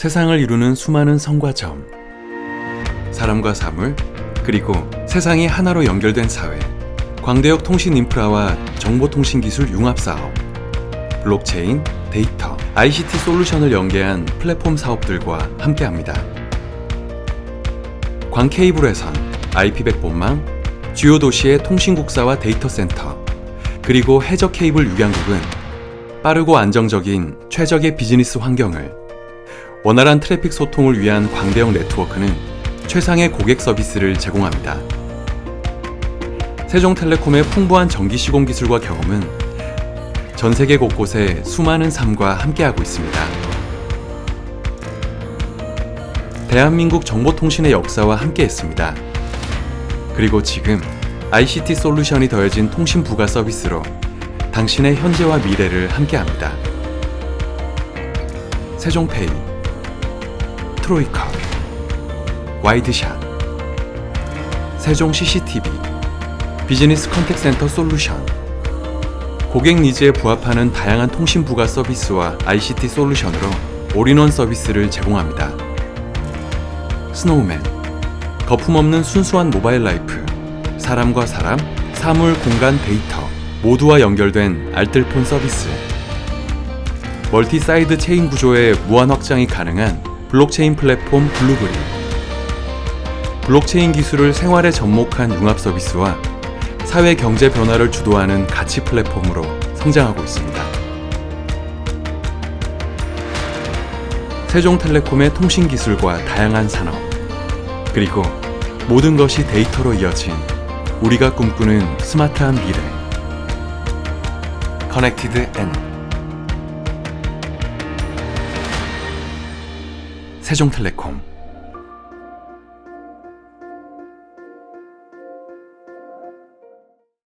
세상을 이루는 수많은 성과 점. 사람과 사물, 그리고 세상이 하나로 연결된 사회. 광대역 통신 인프라와 정보통신 기술 융합 사업. 블록체인, 데이터, ICT 솔루션을 연계한 플랫폼 사업들과 함께합니다. 광케이블에선 IP 백본망, 주요 도시의 통신국사와 데이터 센터, 그리고 해저 케이블 육양국은 빠르고 안정적인 최적의 비즈니스 환경을 원활한 트래픽 소통을 위한 광대형 네트워크는 최상의 고객 서비스를 제공합니다. 세종텔레콤의 풍부한 전기 시공 기술과 경험은 전 세계 곳곳에 수많은 삶과 함께하고 있습니다. 대한민국 정보통신의 역사와 함께했습니다. 그리고 지금 ICT 솔루션이 더해진 통신 부가 서비스로 당신의 현재와 미래를 함께합니다. 세종페이, 트로이카, 와이드샷, 세종 CCTV, 비즈니스 컨택센터 솔루션, 고객 니즈에 부합하는 다양한 통신 부가 서비스와 ICT 솔루션으로 올인원 서비스를 제공합니다. 스노우맨, 거품 없는 순수한 모바일 라이프, 사람과 사람, 사물, 공간, 데이터 모두와 연결된 알뜰폰 서비스. 멀티 사이드 체인 구조의 무한 확장이 가능한 블록체인 플랫폼 블루브리. 블록체인 기술을 생활에 접목한 융합 서비스와 사회 경제 변화를 주도하는 가치 플랫폼으로 성장하고 있습니다. 세종텔레콤의 통신 기술과 다양한 산업, 그리고 모든 것이 데이터로 이어진 우리가 꿈꾸는 스마트한 미래. 커넥티드 N 세종텔레콤